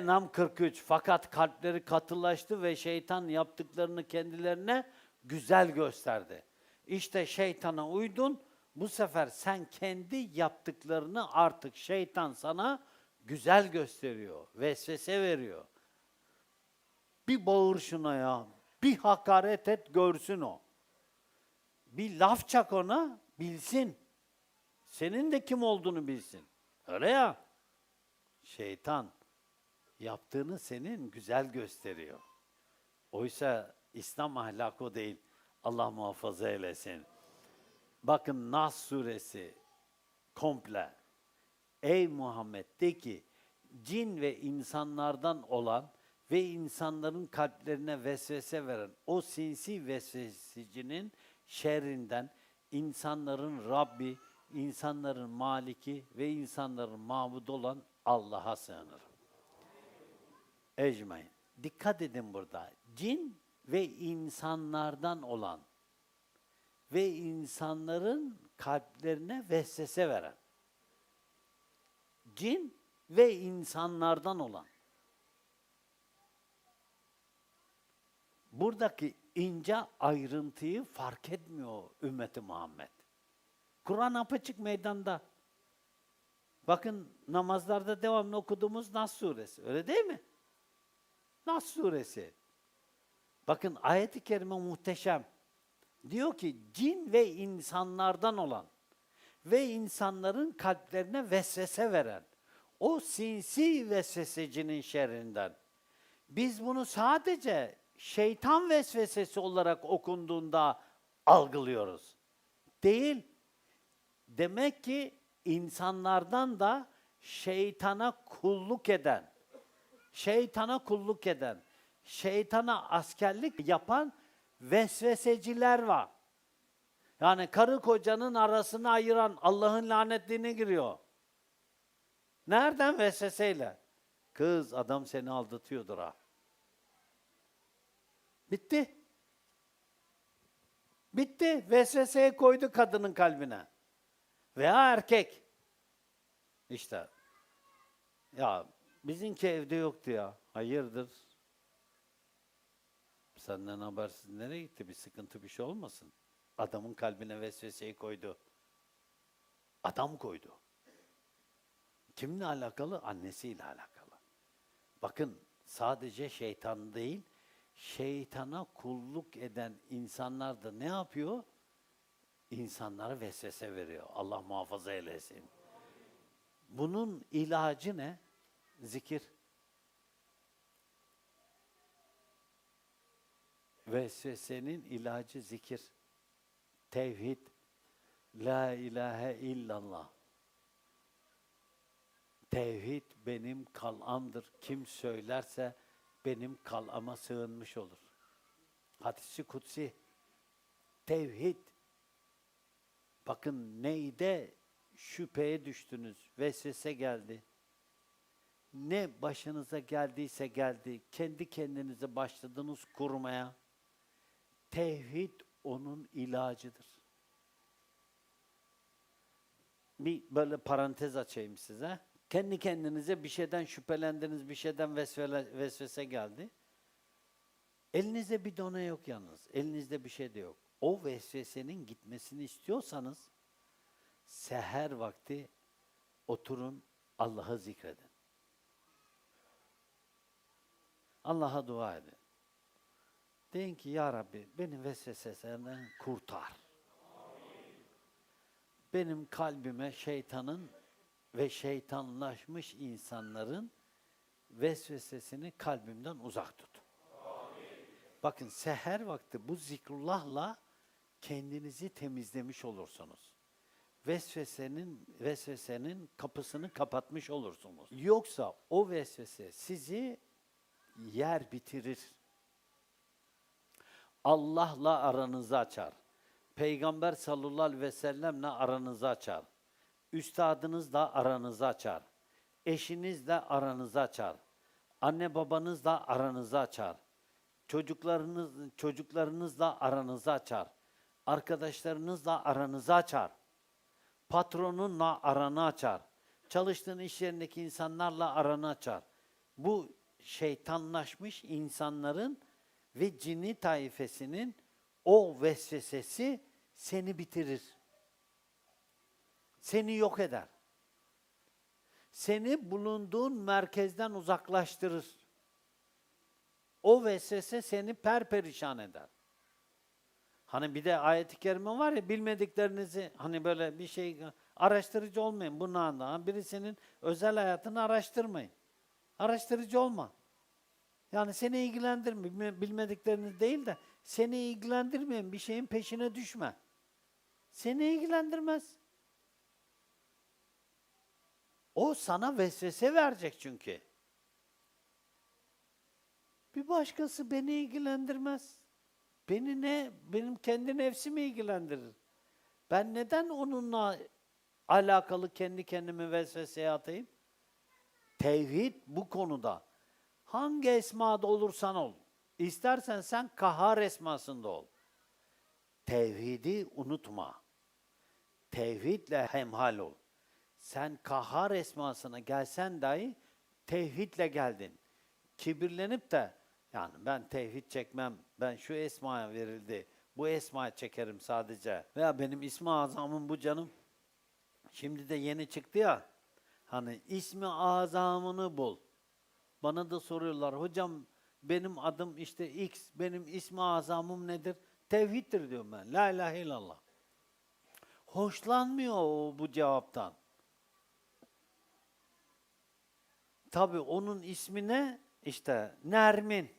Enam 43. Fakat kalpleri katılaştı ve şeytan yaptıklarını kendilerine güzel gösterdi. İşte şeytana uydun. Bu sefer sen kendi yaptıklarını artık şeytan sana güzel gösteriyor. Vesvese veriyor. Bir bağır şuna ya. Bir hakaret et görsün o. Bir laf çak ona bilsin. Senin de kim olduğunu bilsin. Öyle ya. Şeytan yaptığını senin güzel gösteriyor. Oysa İslam ahlakı o değil. Allah muhafaza eylesin. Bakın Nas suresi komple. Ey Muhammed de ki cin ve insanlardan olan ve insanların kalplerine vesvese veren o sinsi vesvesecinin şerrinden insanların Rabbi, insanların Maliki ve insanların mabudu olan Allah'a sığınırım. Ecmain. Dikkat edin burada. Cin ve insanlardan olan ve insanların kalplerine vesvese veren. Cin ve insanlardan olan. Buradaki ince ayrıntıyı fark etmiyor ümmeti Muhammed. Kur'an apaçık meydanda. Bakın namazlarda devamlı okuduğumuz Nas suresi. Öyle değil mi? Nas suresi. Bakın ayet-i kerime muhteşem. Diyor ki cin ve insanlardan olan ve insanların kalplerine vesvese veren o sinsi vesvesecinin şerrinden. Biz bunu sadece şeytan vesvesesi olarak okunduğunda algılıyoruz. Değil. Demek ki insanlardan da şeytana kulluk eden, şeytana kulluk eden, şeytana askerlik yapan vesveseciler var. Yani karı kocanın arasını ayıran Allah'ın lanetliğine giriyor. Nereden vesveseyle? Kız adam seni aldatıyordur ha. Bitti. Bitti. Vesveseye koydu kadının kalbine. Veya erkek. İşte. Ya bizimki evde yoktu ya. Hayırdır? Senden habersiz nereye gitti? Bir sıkıntı bir şey olmasın. Adamın kalbine vesveseyi koydu. Adam koydu. Kimle alakalı? Annesiyle alakalı. Bakın sadece şeytan değil, şeytana kulluk eden insanlar da ne yapıyor? İnsanlara vesvese veriyor. Allah muhafaza eylesin. Bunun ilacı ne? Zikir. Vesvesenin ilacı zikir. Tevhid. La ilahe illallah. Tevhid benim kalamdır. Kim söylerse benim kalama sığınmış olur. Hadisi kutsi. Tevhid. Bakın neyde şüpheye düştünüz, vesvese geldi. Ne başınıza geldiyse geldi, kendi kendinize başladınız kurmaya. Tevhid onun ilacıdır. Bir böyle parantez açayım size. Kendi kendinize bir şeyden şüphelendiniz, bir şeyden vesvele, vesvese geldi. Elinizde bir done yok yalnız. Elinizde bir şey de yok. O vesvesenin gitmesini istiyorsanız seher vakti oturun Allah'ı zikredin. Allah'a dua edin. Deyin ki ya Rabbi beni vesvesesinden kurtar. Benim kalbime şeytanın ve şeytanlaşmış insanların vesvesesini kalbimden uzak tut. Bakın seher vakti bu zikrullahla kendinizi temizlemiş olursunuz. Vesvesenin vesvesenin kapısını kapatmış olursunuz. Yoksa o vesvese sizi yer bitirir. Allah'la aranızı açar. Peygamber sallallahu aleyhi ve sellemle aranızı açar. Üstadınızla aranızı açar. Eşinizle aranızı açar. Anne babanızla aranızı açar. Çocuklarınız çocuklarınızla aranızı açar. Arkadaşlarınızla aranızı açar. Patronunla aranı açar. Çalıştığın iş yerindeki insanlarla aranı açar. bu şeytanlaşmış insanların ve cinni taifesinin o vesvesesi seni bitirir. Seni yok eder. Seni bulunduğun merkezden uzaklaştırır. O vesvese seni perperişan eder. Hani bir de ayet-i kerime var ya bilmediklerinizi hani böyle bir şey araştırıcı olmayın bunun anda. Birisinin özel hayatını araştırmayın. Araştırıcı olma. Yani seni ilgilendirme, bilme- bilmediklerini değil de seni ilgilendirmeyen bir şeyin peşine düşme. Seni ilgilendirmez. O sana vesvese verecek çünkü. Bir başkası beni ilgilendirmez. Beni ne, benim kendi nefsimi ilgilendirir. Ben neden onunla alakalı kendi kendimi vesveseye atayım? Tevhid bu konuda. Hangi esmada olursan ol. İstersen sen kahar esmasında ol. Tevhidi unutma. Tevhidle hemhal ol. Sen kahar esmasına gelsen dahi tevhidle geldin. Kibirlenip de yani ben tevhid çekmem, ben şu esmaya verildi, bu esmaya çekerim sadece. Veya benim ismi azamım bu canım. Şimdi de yeni çıktı ya. Hani ismi azamını bul. Bana da soruyorlar. Hocam benim adım işte X, benim ismi azamım nedir? Tevhiddir diyorum ben. La ilahe illallah. Hoşlanmıyor o bu cevaptan. Tabii onun ismine işte Nermin.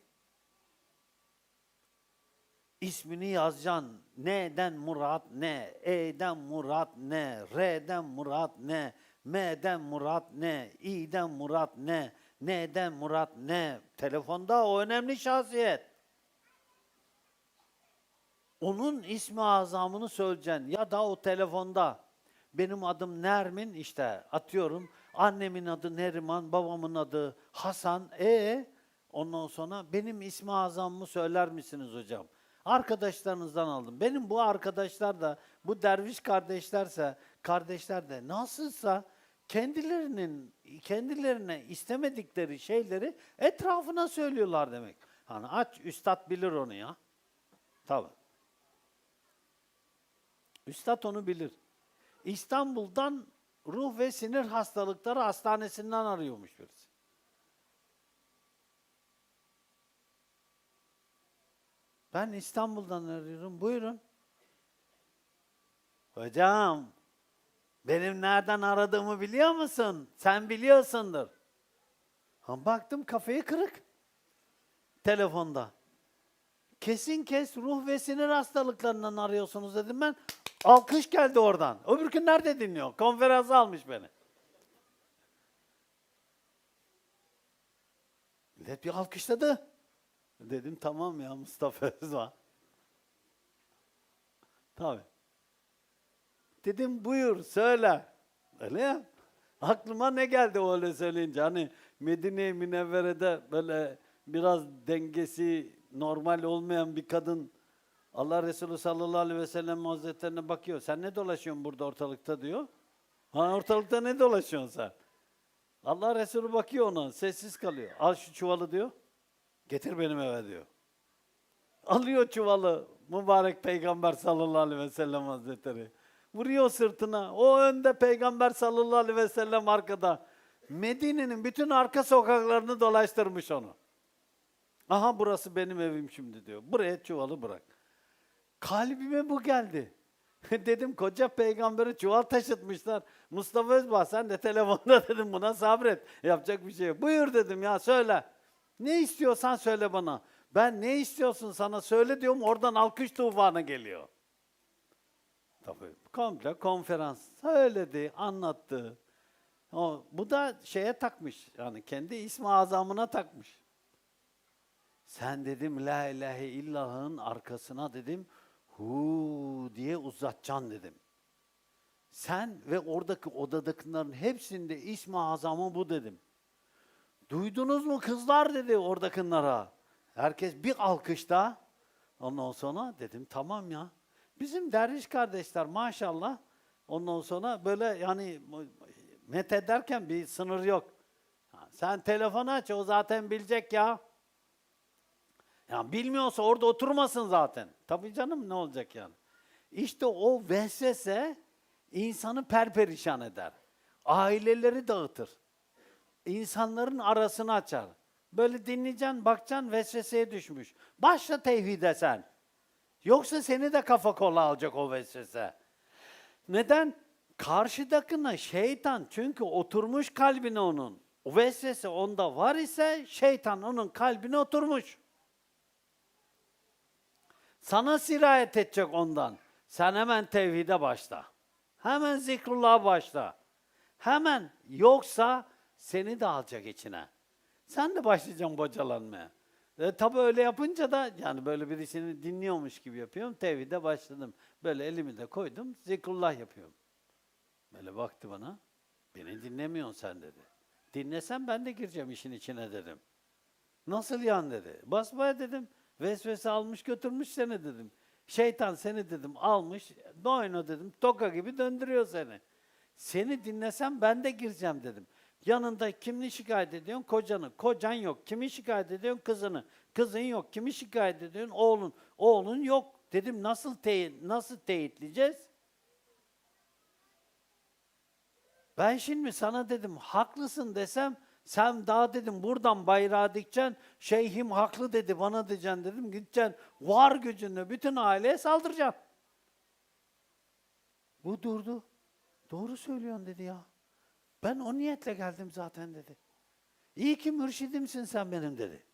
İsmini yazacaksın. N'den murat ne? E'den murat ne? R'den murat ne? M'den murat ne? İ'den murat ne? N'den murat ne? Telefonda o önemli şahsiyet. Onun ismi azamını söyleyeceksin ya da o telefonda. Benim adım Nermin işte atıyorum. Annemin adı Neriman, babamın adı Hasan. E ondan sonra benim ismi azamımı söyler misiniz hocam? Arkadaşlarınızdan aldım. Benim bu arkadaşlar da bu derviş kardeşlerse kardeşler de nasılsa kendilerinin kendilerine istemedikleri şeyleri etrafına söylüyorlar demek. Hani aç üstad bilir onu ya. Tabii. Üstad onu bilir. İstanbul'dan ruh ve sinir hastalıkları hastanesinden arıyormuş birisi. Ben İstanbul'dan arıyorum. Buyurun. Hocam, benim nereden aradığımı biliyor musun? Sen biliyorsundur. Ha, baktım kafayı kırık. Telefonda. Kesin kes ruh ve sinir hastalıklarından arıyorsunuz dedim ben. Alkış geldi oradan. Öbürkü nerede dinliyor? Konferansa almış beni. Millet bir alkışladı. Dedim tamam ya Mustafa Özman. Tabii. Dedim buyur söyle. Öyle ya. Aklıma ne geldi öyle söyleyince? Hani Medine-i Münevvere'de böyle biraz dengesi normal olmayan bir kadın Allah Resulü sallallahu aleyhi ve sellem hazretlerine bakıyor. Sen ne dolaşıyorsun burada ortalıkta diyor. Ha ortalıkta ne dolaşıyorsun sen? Allah Resulü bakıyor ona sessiz kalıyor. Al şu çuvalı diyor. Getir benim eve diyor. Alıyor çuvalı mübarek peygamber sallallahu aleyhi ve sellem hazretleri. Vuruyor sırtına. O önde peygamber sallallahu aleyhi ve sellem arkada. Medine'nin bütün arka sokaklarını dolaştırmış onu. Aha burası benim evim şimdi diyor. Buraya çuvalı bırak. Kalbime bu geldi. dedim koca peygamberi çuval taşıtmışlar. Mustafa Özbağ sen de telefonda dedim buna sabret. Yapacak bir şey yok. Buyur dedim ya söyle. Ne istiyorsan söyle bana. Ben ne istiyorsun sana söyle diyorum oradan alkış tufanı geliyor. Tabii komple konferans söyledi, anlattı. O, bu da şeye takmış. Yani kendi ismi azamına takmış. Sen dedim la ilahe illallah'ın arkasına dedim hu diye uzatacaksın dedim. Sen ve oradaki odadakilerin hepsinde ismi azamı bu dedim. Duydunuz mu kızlar dedi oradakilara. Herkes bir alkışta. Ondan sonra dedim tamam ya. Bizim derviş kardeşler maşallah. Ondan sonra böyle yani met ederken bir sınır yok. Sen telefonu aç o zaten bilecek ya. Ya bilmiyorsa orada oturmasın zaten. Tabii canım ne olacak yani. İşte o vesvese insanı perperişan eder. Aileleri dağıtır. İnsanların arasını açar. Böyle dinleyeceksin, bakacaksın vesveseye düşmüş. Başla tevhide sen. Yoksa seni de kafa kola alacak o vesvese. Neden? Karşıdakine şeytan çünkü oturmuş kalbine onun. O vesvese onda var ise şeytan onun kalbine oturmuş. Sana sirayet edecek ondan. Sen hemen tevhide başla. Hemen zikrullah'a başla. Hemen yoksa seni de alacak içine. Sen de başlayacaksın bocalanmaya. E, tabii öyle yapınca da yani böyle birisini dinliyormuş gibi yapıyorum. Tevhide başladım. Böyle elimi de koydum. Zikrullah yapıyorum. Böyle baktı bana. Beni dinlemiyorsun sen dedi. Dinlesen ben de gireceğim işin içine dedim. Nasıl yan dedi. Basmaya dedim. Vesvese almış götürmüş seni dedim. Şeytan seni dedim almış. Doyno dedim. Toka gibi döndürüyor seni. Seni dinlesem ben de gireceğim dedim. Yanında kimini şikayet ediyorsun? Kocanı. Kocan yok. Kimi şikayet ediyorsun? Kızını. Kızın yok. Kimi şikayet ediyorsun? Oğlun. Oğlun yok. Dedim nasıl teyit, nasıl teyitleyeceğiz? Ben şimdi sana dedim haklısın desem sen daha dedim buradan bayrağı dikeceksin. Şeyhim haklı dedi bana diyeceksin dedim. Gideceksin var gücünle bütün aileye saldıracaksın. Bu durdu. Doğru söylüyorsun dedi ya. Ben o niyetle geldim zaten dedi. İyi ki mürşidimsin sen benim dedi.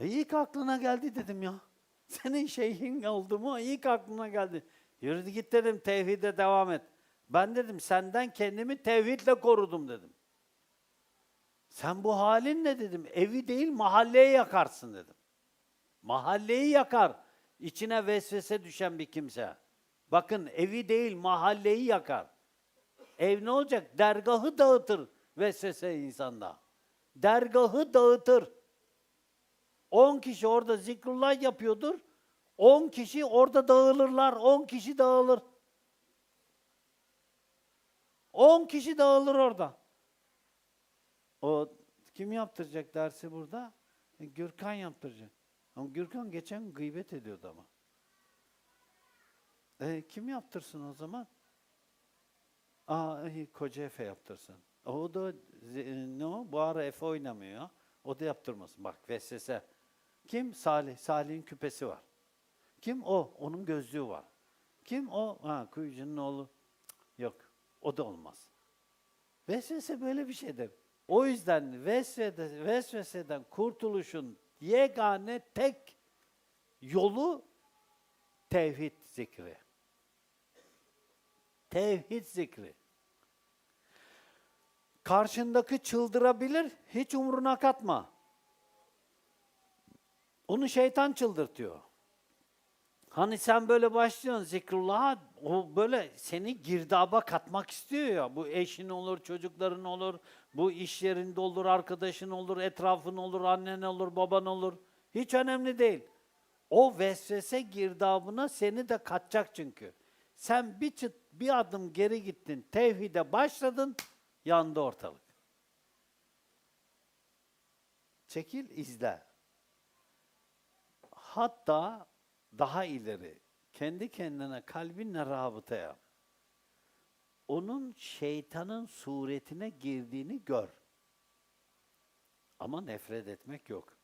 İyi ki aklına geldi dedim ya. Senin şeyhin oldu mu iyi ki aklına geldi. Yürü git dedim tevhide devam et. Ben dedim senden kendimi tevhidle korudum dedim. Sen bu halin ne dedim? Evi değil mahalleyi yakarsın dedim. Mahalleyi yakar. İçine vesvese düşen bir kimse. Bakın evi değil mahalleyi yakar. Ev ne olacak? Dergahı dağıtır vesvese insanda. Dergahı dağıtır. 10 kişi orada zikrullah yapıyordur. 10 kişi orada dağılırlar. 10 kişi dağılır. 10 kişi dağılır orada. O kim yaptıracak dersi burada? E, Gürkan yaptıracak. Ama Gürkan geçen gıybet ediyordu ama. E, kim yaptırsın o zaman? Aa, koca Efe yaptırsın. O da ne o? Bu ara Efe oynamıyor. O da yaptırmasın. Bak vesvese. Kim? Salih. Salih'in küpesi var. Kim? O. Onun gözlüğü var. Kim? O. Ha, kuyucunun oğlu. Yok. O da olmaz. Vesvese böyle bir şeydir. O yüzden vesvede, vesveseden kurtuluşun yegane tek yolu tevhid zikri. Tevhid zikri. Karşındaki çıldırabilir, hiç umruna katma. Onu şeytan çıldırtıyor. Hani sen böyle başlıyorsun zikrullah'a, o böyle seni girdaba katmak istiyor ya. Bu eşin olur, çocukların olur, bu iş yerinde olur, arkadaşın olur, etrafın olur, annen olur, baban olur. Hiç önemli değil. O vesvese girdabına seni de katacak çünkü. Sen bir çıt, bir adım geri gittin, tevhide başladın, yandı ortalık. Çekil, izle. Hatta daha ileri, kendi kendine kalbinle rabıta yap. Onun şeytanın suretine girdiğini gör. Ama nefret etmek yok.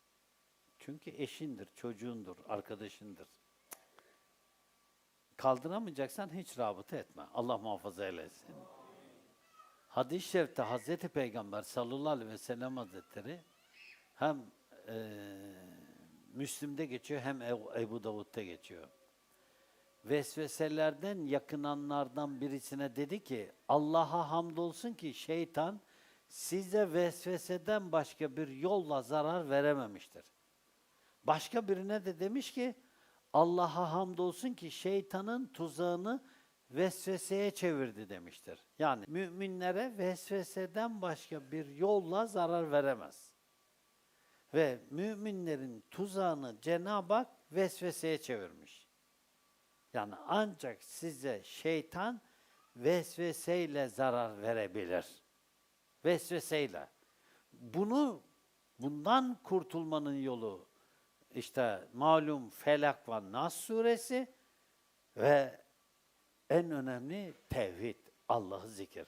Çünkü eşindir, çocuğundur, arkadaşındır. Kaldıramayacaksan hiç rabıta etme. Allah muhafaza eylesin. Hadis-i şerifte Hazreti Peygamber sallallahu aleyhi ve sellem Hazretleri hem eee Müslim'de geçiyor hem Ebu Davud'da geçiyor. Vesveselerden yakınanlardan birisine dedi ki Allah'a hamdolsun ki şeytan size vesveseden başka bir yolla zarar verememiştir. Başka birine de demiş ki Allah'a hamdolsun ki şeytanın tuzağını vesveseye çevirdi demiştir. Yani müminlere vesveseden başka bir yolla zarar veremez. Ve müminlerin tuzağını Cenab-ı Hak vesveseye çevirmiş. Yani ancak size şeytan vesveseyle zarar verebilir. Vesveseyle. bunu bundan kurtulmanın yolu işte malum Felak ve Nas suresi ve en önemli tevhid, Allah'ı zikir.